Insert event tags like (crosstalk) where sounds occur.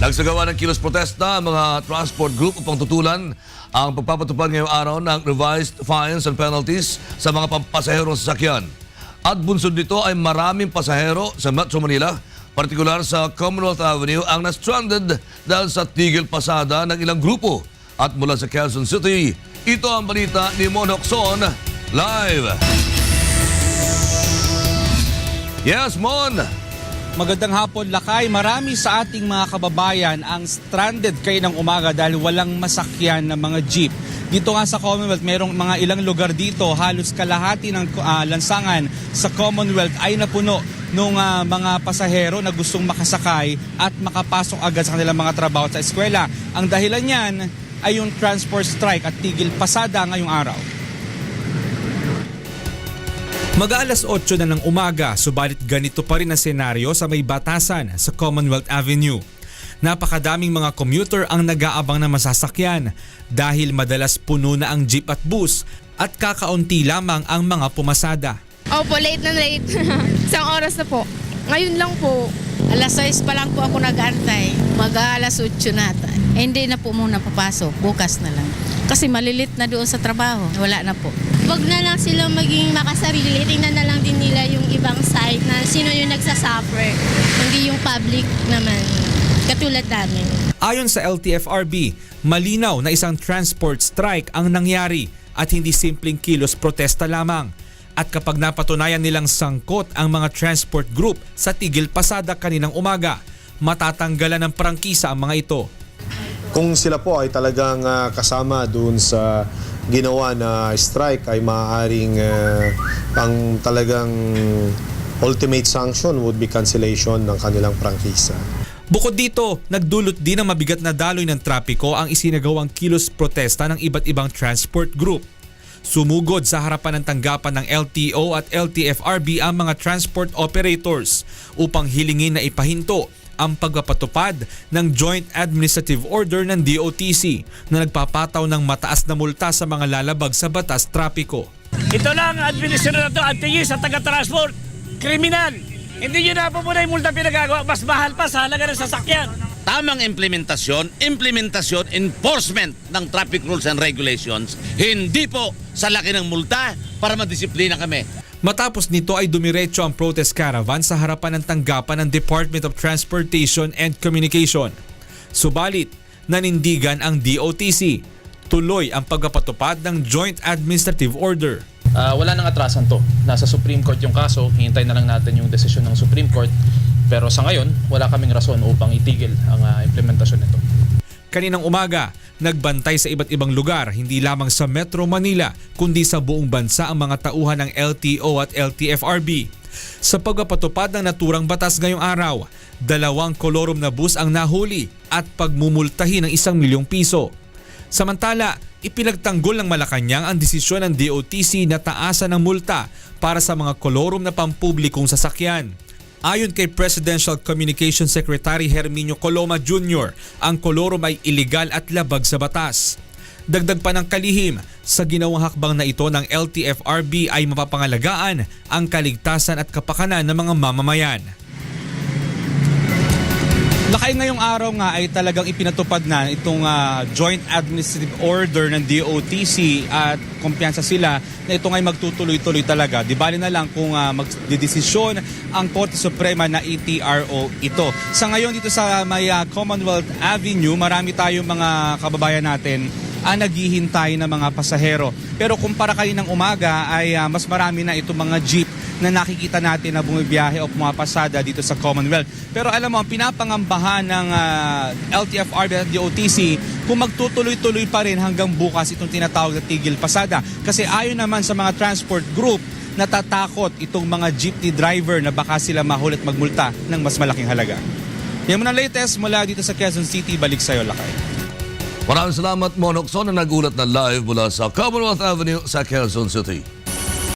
Nagsagawa ng kilos protesta ang mga transport group upang tutulan ang pagpapatupad ngayong araw ng revised fines and penalties sa mga pampasaherong sasakyan. At bunsod nito ay maraming pasahero sa Metro Manila, partikular sa Commonwealth Avenue ang na-stranded dahil sa tigil pasada ng ilang grupo. At mula sa Quezon City, ito ang balita ni Monokson live. Yes, Mon! Magandang hapon, Lakay. Marami sa ating mga kababayan ang stranded kayo ng umaga dahil walang masakyan ng mga jeep. Dito nga sa Commonwealth, merong mga ilang lugar dito, halos kalahati ng ah, lansangan sa Commonwealth ay napuno ng mga pasahero na gustong makasakay at makapasok agad sa kanilang mga trabaho sa eskwela. Ang dahilan niyan ay yung transport strike at tigil pasada ngayong araw. Mag-aalas 8 na ng umaga, subalit ganito pa rin ang senaryo sa may batasan sa Commonwealth Avenue. Napakadaming mga commuter ang nag-aabang na masasakyan dahil madalas puno na ang jeep at bus at kakaunti lamang ang mga pumasada. Opo, late na late. (laughs) Isang oras na po. Ngayon lang po. Alas 6 pa lang po ako nag-antay. Mag-aalas 8 na. ata. Eh, hindi na po muna papasok. Bukas na lang. Kasi malilit na doon sa trabaho. Wala na po. Wag na lang sila maging makasarili. Tingnan na lang din nila yung ibang side na sino yung nagsasuffer. Hindi yung public naman. Katulad namin. Ayon sa LTFRB, malinaw na isang transport strike ang nangyari at hindi simpleng kilos protesta lamang. At kapag napatunayan nilang sangkot ang mga transport group sa tigil pasada kaninang umaga, matatanggalan ng prangkisa ang mga ito. Kung sila po ay talagang ah, kasama doon sa ginawa na strike ay maaaring ah, ang talagang ultimate sanction would be cancellation ng kanilang prangkisa. Bukod dito, nagdulot din ng mabigat na daloy ng trapiko ang isinagawang kilos protesta ng iba't ibang transport group. Sumugod sa harapan ng tanggapan ng LTO at LTFRB ang mga transport operators upang hilingin na ipahinto ang pagpapatupad ng Joint Administrative Order ng DOTC na nagpapataw ng mataas na multa sa mga lalabag sa batas trapiko. Ito lang ang administrasyon na ito, ang tingin sa taga-transport. Kriminal. Hindi nyo na po muna yung multa pinagagawa. Mas mahal pa sa halaga ng sasakyan. tamang implementasyon, implementasyon, enforcement ng traffic rules and regulations, hindi po sa laki ng multa para madisiplina kami. Matapos nito ay dumiretso ang protest caravan sa harapan ng tanggapan ng Department of Transportation and Communication. Subalit, nanindigan ang DOTC. Tuloy ang pagpapatupad ng Joint Administrative Order. Ah, wala nang atrasan to. Nasa Supreme Court yung kaso, hihintay na lang natin yung desisyon ng Supreme Court. Pero sa ngayon, wala kaming rason upang itigil ang ah, implementasyon nito. Kaninang umaga, nagbantay sa iba't ibang lugar, hindi lamang sa Metro Manila, kundi sa buong bansa ang mga tauhan ng LTO at LTFRB. Sa pagpapatupad ng naturang batas ngayong araw, dalawang kolorum na bus ang nahuli at pagmumultahin ng isang milyong piso. Samantala, ipinagtanggol ng Malacanang ang desisyon ng DOTC na taasan ng multa para sa mga kolorum na pampublikong sasakyan. Ayon kay Presidential Communication Secretary Herminio Coloma Jr., ang kolorum ay iligal at labag sa batas. Dagdag pa ng kalihim, sa ginawang hakbang na ito ng LTFRB ay mapapangalagaan ang kaligtasan at kapakanan ng mga mamamayan. Lakay ngayong araw nga ay talagang ipinatupad na itong ah, Joint Administrative Order ng DOTC at kumpiyansa sila na ito ngay magtutuloy-tuloy talaga. Di bali na lang kung uh, magdidesisyon ang Korte Suprema na ETRO ito. Sa ngayon dito sa may ah, Commonwealth Avenue, marami tayong mga kababayan natin ang naghihintay ng mga pasahero. Pero kumpara kaninang umaga ay ah, mas marami na itong mga jeep na nakikita natin na bumibiyahe o pumapasada dito sa Commonwealth. Pero alam mo, ang pinapangambahan ng ah, LTFRB at DOTC kung magtutuloy-tuloy pa rin hanggang bukas itong tinatawag na tigil pasada. Kasi ayon naman sa mga transport group, natatakot itong mga jeepney driver na baka sila mahuli at magmulta ng mas malaking halaga. Yan muna ang latest mula dito sa Quezon City. Balik sa'yo, Lakay. Maraming salamat Monokson na nagulat na live mula sa Commonwealth Avenue sa Quezon City.